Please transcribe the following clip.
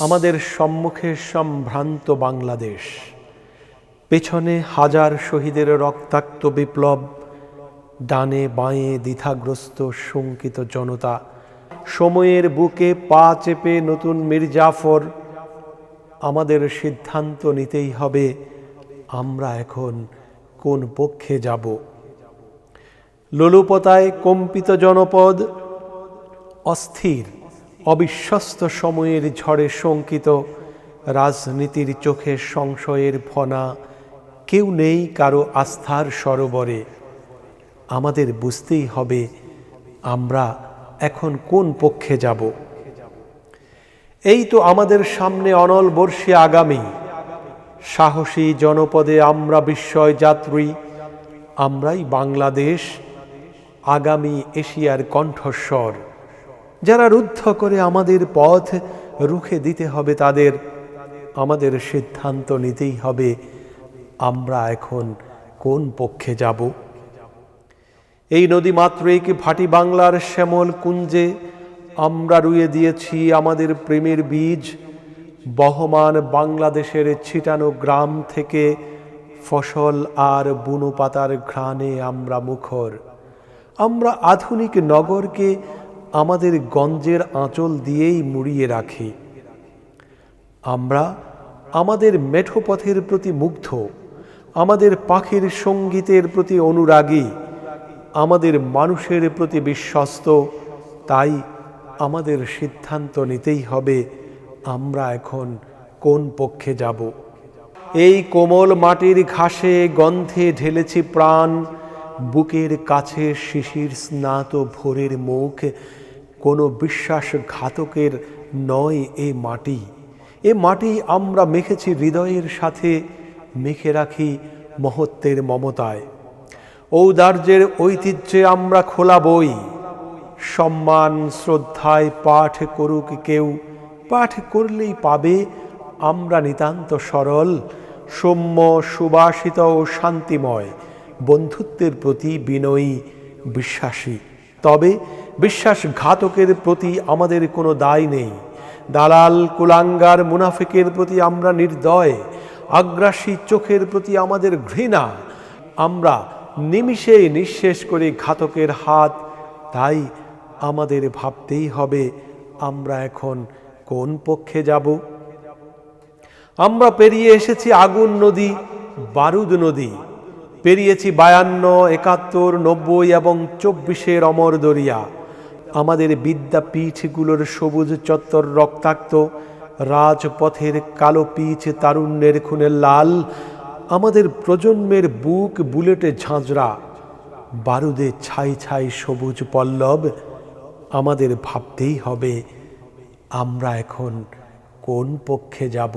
আমাদের সম্মুখে সম্ভ্রান্ত বাংলাদেশ। পেছনে হাজার শহীদের রক্তাক্ত বিপ্লব, ডানে বাঁয়ে দ্বিধাগ্রস্ত শঙ্কিত জনতা, সময়ের বুকে পা চেপে নতুন মির্জাফর, আমাদের সিদ্ধান্ত নিতেই হবে আমরা এখন কোন পক্ষে যাব। লোলুপতায় কম্পিত জনপদ অস্থির। অবিশ্বস্ত সময়ের ঝড়ে শঙ্কিত, রাজনীতির চোখে সংশয়ের ফনা, কেউ নেই কারও আস্থার সরোবরে। আমাদের বুঝতেই হবে আমরা এখন কোন পক্ষে যাব। এই তো আমাদের সামনে অনল বর্ষে আগামী। সাহসী জনপদে আমরা বিস্ময় যাত্রী। আমরাই বাংলাদেশ, আগামী এশিয়ার কণ্ঠস্বর। যারা রুদ্ধ করে আমাদের পথ রুখে দিতে হবে, তাদের আমাদের সিদ্ধান্ত নিতেই হবে, আমরা এখন কোন পক্ষে যাব? এই নদী মাত্রই কি ভাটি বাংলার শ্যামল কুঞ্জে আমরা রুয়ে দিয়েছি আমাদের প্রেমের বীজ। বহমান বাংলাদেশের ছিটানো গ্রাম থেকে ফসল আর বুনো পাতার ঘ্রাণে আমরা মুখর। আমরা আধুনিক নগরকে আমাদের গঞ্জের আঁচল দিয়েই মুড়িয়ে রাখি। আমরা আমাদের মেঠো পথের প্রতি মুগ্ধ, আমাদের পাখির সঙ্গীতের প্রতি অনুরাগী, আমাদের মানুষের প্রতি বিশ্বস্ত, তাই আমাদের সিদ্ধান্ত নিতেই হবে আমরা এখন কোন পক্ষে যাব। এই কোমল মাটির ঘাসে গন্ধে ঢেলেছি প্রাণ বুকের কাছে শিশির স্নাত ভোরের মুখ, কোনো বিশ্বাসঘাতকের নয় এ মাটি। এ মাটি আমরা মেখেছি হৃদয়ের সাথে, মেখে রাখি মহত্বের মমতায়। ঔদার্যের ঐতিহ্যে আমরা খোলা বই। সম্মান, শ্রদ্ধায় পাঠ করুক কেউ, পাঠ করলেই পাবে আমরা নিতান্ত সরল, সৌম্য, সুবাসিত ও শান্তিময়। বন্ধুত্বের প্রতি বিনয়ী, বিশ্বাসী। তবে বিশ্বাসঘাতকের প্রতি আমাদের কোনো দায় নেই। দালাল, কুলাঙ্গার, মুনাফিকের প্রতি আমরা নির্দয়। আগ্রাসী চোখের প্রতি আমাদের ঘৃণা। আমরা নিমিষে নিঃশেষ করে ঘাতকের হাত। তাই আমাদের ভাবতেই হবে, আমরা এখন কোন পক্ষে যাব? আমরা পেরিয়ে এসেছি আগুন নদী, বারুদ নদী। পেরিয়েছি বায়ান্ন, একাত্তর, নব্বই এবং চব্বিশের অমর দরিয়া। আমাদের বিদ্যাপীঠগুলোর সবুজ চত্বর রক্তাক্ত, রাজপথের কালো পিচ তারুণ্যের খুনে লাল, আমাদের প্রজন্মের বুক বুলেটে ঝাঁঝরা, বারুদে ছাই ছাই সবুজ পল্লব, আমাদের ভাবতেই হবে আমরা এখন কোন পক্ষে যাব?